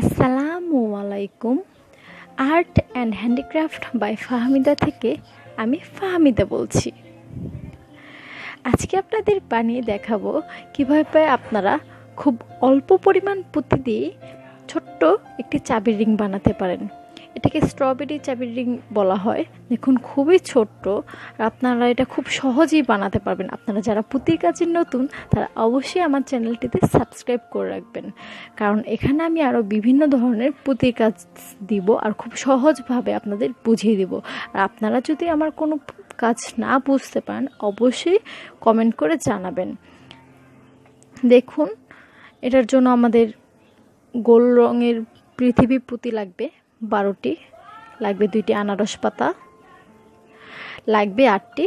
আসসালামু আলাইকুম। Art and handicraft by Fahmida থেকে আমি ফাহমিদা বলছি। আজকে আপনাদের বানিয়ে দেখাবো কীভাবে আপনারা খুব অল্প পরিমাণ পুঁতি দিয়ে ছোট্ট একটি চাবির রিং বানাতে পারেন। এটাকে স্ট্রবেরি চাবির রিং বলা হয়। দেখুন, খুবই ছোট্ট। আপনারা এটা খুব সহজেই বানাতে পারবেন। আপনারা যারা পুঁতির কাজে নতুন, তারা অবশ্যই আমার চ্যানেলটিতে সাবস্ক্রাইব করে রাখবেন। কারণ এখানে আমি আরও বিভিন্ন ধরনের পুঁতির কাজ দিব আর খুব সহজভাবে আপনাদের বুঝিয়ে দিব। আর আপনারা যদি আমার কোনো কাজ না বুঝতে পারেন, অবশ্যই কমেন্ট করে জানাবেন। দেখুন, এটার জন্য আমাদের গোল রঙের পৃথিবী পুঁতি লাগবে। বারোটি, লাগবে দুইটি আনারস পাতা, লাগবে আটটি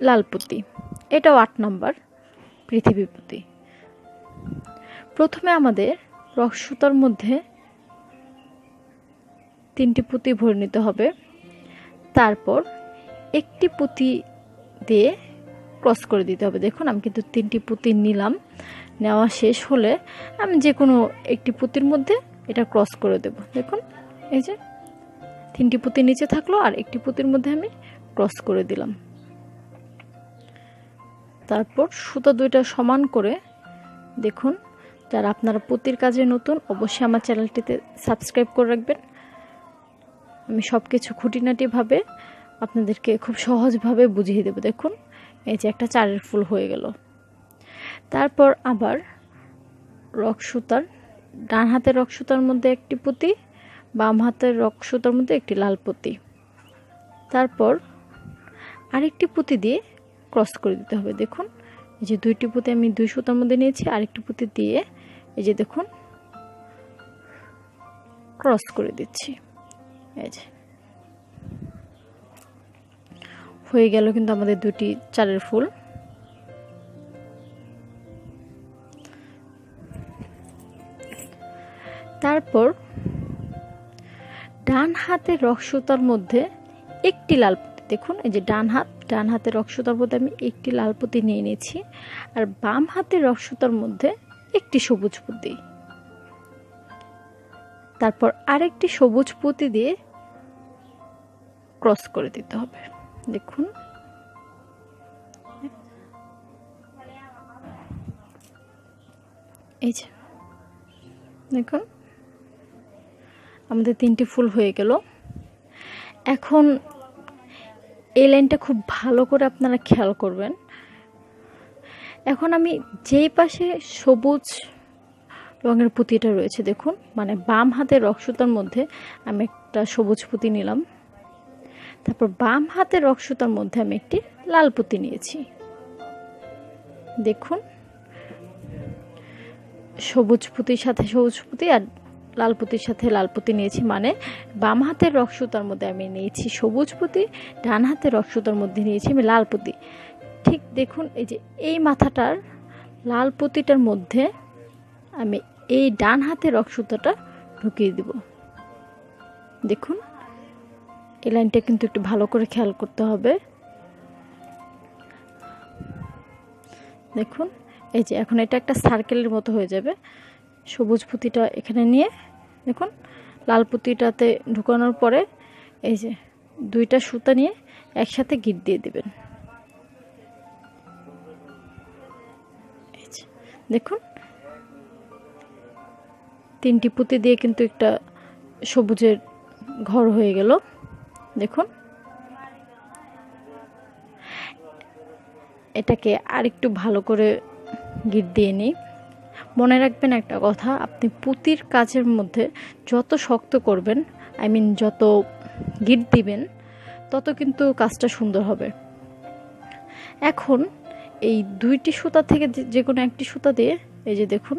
লাল পুঁতি এটাও আট নম্বর পৃথিবী পুঁতি। প্রথমে আমাদের রসসুতার মধ্যে তিনটি পুঁতি ভরে নিতে হবে। তারপর একটি পুঁতি দিয়ে ক্রস করে দিতে হবে। দেখুন, আমি কিন্তু তিনটি পুঁতি নিলাম। নেওয়া শেষ হলে আমি যে কোনো একটি পুঁতির মধ্যে এটা ক্রস করে দেব। দেখুন এই যে, তিনটি পুঁতি নিচে থাকল আর একটি পুঁতির মধ্যে আমি ক্রস করে দিলাম। তারপর সুতো দুইটা সমান করে দেখুন, যারা আপনারা পুঁতির কাজে নতুন, অবশ্যই আমার চ্যানেলটিতে সাবস্ক্রাইব করে রাখবেন। আমি সব কিছু খুঁটিনাটিভাবে আপনাদেরকে খুব সহজভাবে বুঝিয়ে দেবো। দেখুন, এই যে একটা চারের ফুল হয়ে গেল। তারপর আবার রক সুতার, ডান হাতের রক সুতার মধ্যে একটি পুঁতি বাম হাতের রক সুতার মধ্যে একটি লাল পুঁতি। তারপর আরেকটি পুঁতি দিয়ে ক্রস করে দিতে হবে, দেখুন। এই যে দুইটি পুঁতি আমি দুই সুতার মধ্যে নিয়েছি, আরেকটি পুঁতি দিয়ে এই যে দেখুন, ক্রস করে দিচ্ছি। এই যে। হয়ে গেল কিন্তু আমাদের দুটি চারের ফুল। তারপর ডান হাতের রক্সুতার মধ্যে একটি লাল পুঁতি দেখুন, এই যে ডান হাত, ডান হাতের রক্সুতার মধ্যে আমি একটি লাল পুঁতি নিয়ে নিয়েছি। আর বাম হাতের রক্সুতার মধ্যে একটি সবুজ পুঁতি। তারপর আরেকটি সবুজ পুঁতি দিয়ে ক্রস করে দিতে হবে। দেখুন। এই যে। দেখুন। আমাদের তিনটি ফুল হয়ে গেল। এখন এই লাইনটা খুব ভালো করে আপনারা খেয়াল করবেন। এখন আমি যেই পাশে সবুজ রঙের পুঁতিটা রয়েছে, দেখুন মানে বাম হাতের রক্সুতার মধ্যে আমি একটা সবুজ পুঁতি নিলাম। তারপর বাম হাতের রক্সুতার মধ্যে আমি একটি লাল পুঁতি নিয়েছি। দেখুন, সবুজ পুঁতির সাথে সবুজ পুঁতি আর লাল পুঁতির সাথে লাল পুঁতি নিয়েছি মানে বাম হাতের রক্সুতার মধ্যে আমি নিয়েছি সবুজ পুঁতি, ডান হাতের রক্সুতার মধ্যে নিয়েছি আমি লাল পুঁতি ঠিক দেখুন, এই যে এই মাথাটার লাল পুঁতিটার মধ্যে আমি এই ডান হাতের রক্সুতাটা ঢুকিয়ে দিব। দেখুন, এই লাইনটা কিন্তু একটু ভালো করে খেয়াল করতে হবে। দেখুন, এই যে এখন এটা একটা সার্কেলের মতো হয়ে যাবে। সবুজ পুঁতিটা এখানে নিয়ে দেখুন, লাল পুঁতিটাতে ঢুকানোর পরে এই যে দুইটা সুতা নিয়ে একসাথে গিট দিয়ে দেবেন। দেখুন, তিনটি পুঁতি দিয়ে কিন্তু একটা সবুজের ঘর হয়ে গেল। দেখুন, এটাকে আরেকটু ভালো করে গিট দিয়ে নিই। মনে রাখবেন একটা কথা, আপনি পুঁতির কাজের মধ্যে যত শক্ত করবেন আই মিন যত গিট দিবেন, তত কিন্তু কাজটা সুন্দর হবে। এখন এই দুইটি সুতা থেকে যে কোনো একটি সুতা দিয়ে, এই যে দেখুন,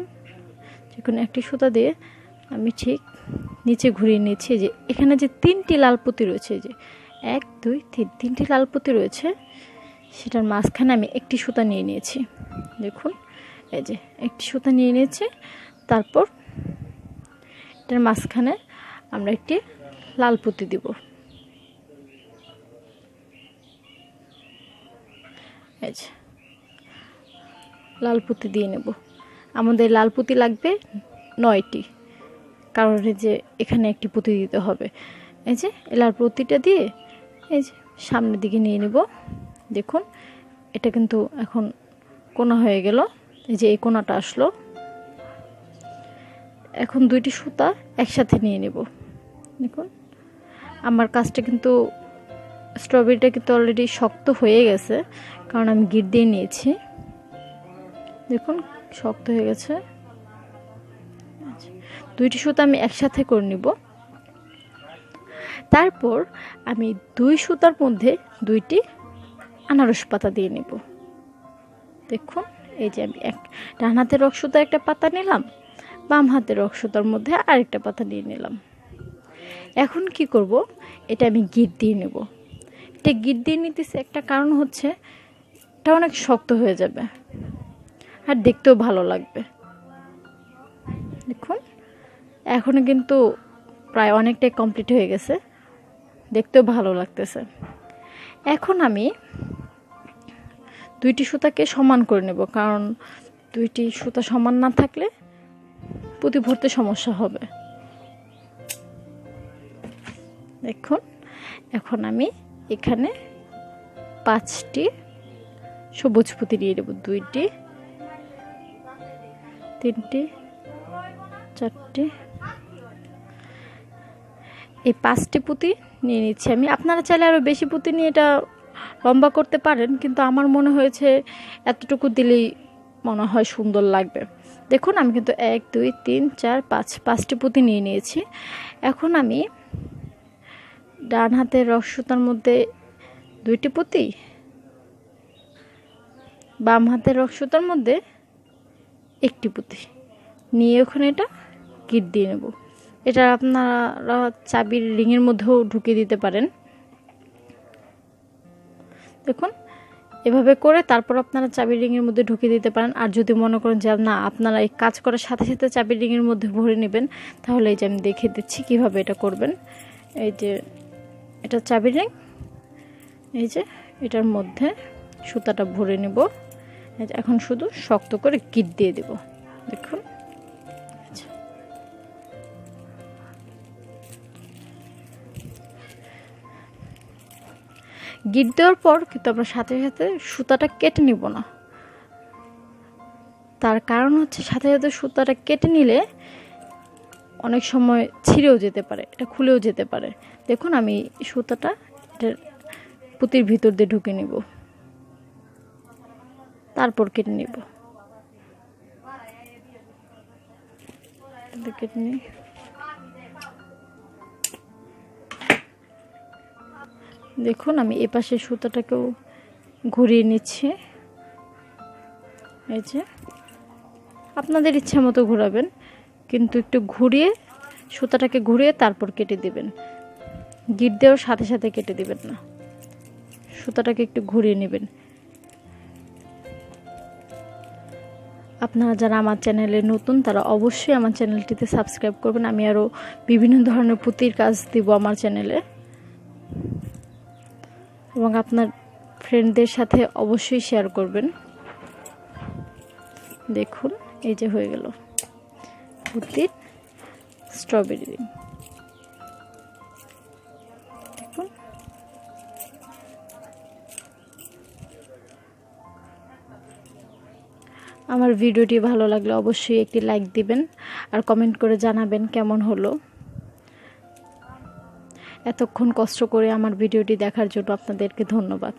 যে কোনো একটি সুতা দিয়ে আমি ঠিক নিচে ঘুরিয়ে নিয়েছি যে এখানে যে তিনটি লাল পুঁতি রয়েছে যে এক, দুই, তিন, তিনটি লাল পুঁতি রয়েছে, সেটার মাঝখানে আমি একটি সুতা নিয়ে নিয়েছি। দেখুন এই যে, একটি সুতা নিয়ে নিয়েছি। তারপর এটার মাঝখানে আমরা একটি লাল পুঁতি দিব। এই যে, লাল পুঁতি দিয়ে নেব। আমাদের লাল পুঁতি লাগবে নয়টি, কারণে যে এখানে একটি পুঁতি দিতে হবে। এই যে এলার প্রতিটা দিয়ে এই যে সামনের দিকে নিয়ে নেব। দেখুন, এটা কিন্তু এখন কোনা হয়ে গেল। এই যে এই কোনাটা আসলো। এখন দুইটি সুতা একসাথে নিয়ে নেব। দেখুন, আমার কাজটা কিন্তু স্ট্রবেরিটা কিন্তু অলরেডি শক্ত হয়ে গেছে, কারণ আমি গিট দিয়ে নিয়েছি। দেখুন, শক্ত হয়ে গেছে। দুইটি সুতা আমি একসাথে করে নিব। তারপর আমি দুই সুতার মধ্যে দুইটি আনারস পাতা দিয়ে নিব। দেখুন। এই যে আমি এক, ডান হাতের রক একটা পাতা নিলাম, বাম হাতের রক মধ্যে আরেকটা পাতা নিয়ে নিলাম। এখন কি করব? এটা আমি গিট দিয়ে নেব। এটা গিট দিয়ে নিতেছে, একটা কারণ হচ্ছে এটা অনেক শক্ত হয়ে যাবে আর দেখতেও ভালো লাগবে। দেখুন এখনও কিন্তু প্রায় অনেকটাই কমপ্লিট হয়ে গেছে, দেখতেও ভালো লাগতেছে। এখন আমি দুইটি সুতাকে সমান করে নেব, কারণ দুইটি সুতা সমান না থাকলে পুঁতি ভরতে সমস্যা হবে। দেখুন, এখন আমি এখানে পাঁচটি সবুজ পুঁতি দিয়ে দেবো, দুইটি, তিনটি, চারটি। এই পাঁচটি পুঁতি নিয়ে নিচ্ছি আমি। আপনারা চাইলে আরও বেশি পুঁতি নিয়ে এটা লম্বা করতে পারেন, কিন্তু আমার মনে হয়েছে এতটুকু দিলেই মনে হয় সুন্দর লাগবে। দেখুন, আমি কিন্তু এক, দুই, তিন, চার, পাঁচ, পাঁচটি পুঁতি নিয়ে নিয়েছি। এখন আমি ডান হাতের রস মধ্যে দুইটি পুঁতি, বাম হাতের রস সুতার মধ্যে একটি পুঁতি। নিয়ে ওখানে এটা গিট দিয়ে নেব। এটা আপনারা চাবির রিংয়ের মধ্যেও ঢুকিয়ে দিতে পারেন। দেখুন, এভাবে করে তারপর আপনারা চাবি রিংয়ের মধ্যে ঢুকিয়ে দিতে পারেন। আর যদি মনে করেন যে, না, আপনারা এই কাজ করার সাথে সাথে চাবি রিংয়ের মধ্যে ভরে নেবেন, তাহলে এই যে আমি দেখিয়ে দিচ্ছি কীভাবে এটা করবেন। এই যে এটা চাবি রিং, এই যে এটার মধ্যে সুতাটা ভরে নেব। এখন শুধু শক্ত করে কিট দিয়ে দেব। দেখুন। গিট দেওয়ার পর কিন্তু আমরা সাথে সাথে সুতাটা কেটে নিব না। তার কারণ হচ্ছে সাথে সাথে সুতাটা কেটে নিলে অনেক সময় ছিঁড়েও যেতে পারে, এটা খুলেও যেতে পারে। দেখুন, আমি সুতাটা এটার পুঁতির ভিতর দিয়ে ঢুকে নিব। তারপর কেটে নিব। কেটে নিই। দেখুন, আমি এ পাশে সুতাটাকেও ঘুরিয়ে নিচ্ছি। এই যে, আপনাদের ইচ্ছা মতো ঘোরাবেন, কিন্তু একটু ঘুরিয়ে, সুতাটাকে ঘুরিয়ে তারপর কেটে দিবেন। গিট দেওয়ার সাথে সাথে কেটে দিবেন না। সুতাটাকে একটু ঘুরিয়ে নেবেন। আপনারা যারা আমার চ্যানেলে নতুন, তারা অবশ্যই আমার চ্যানেলটিতে সাবস্ক্রাইব করবেন। আমি আরও বিভিন্ন ধরনের পুঁতির কাজ দিব আমার চ্যানেলে। এবং আপনার ফ্রেন্ডদের সাথে অবশ্যই শেয়ার করবেন। দেখুন, এই যে হয়ে গেল পুঁতির স্ট্রবেরি দেখুন। আমার ভিডিওটি ভালো লাগলে অবশ্যই একটি লাইক দিবেন আর কমেন্ট করে জানাবেন কেমন হলো। এতক্ষণ কষ্ট করে আমার ভিডিওটি দেখার জন্য আপনাদেরকে ধন্যবাদ।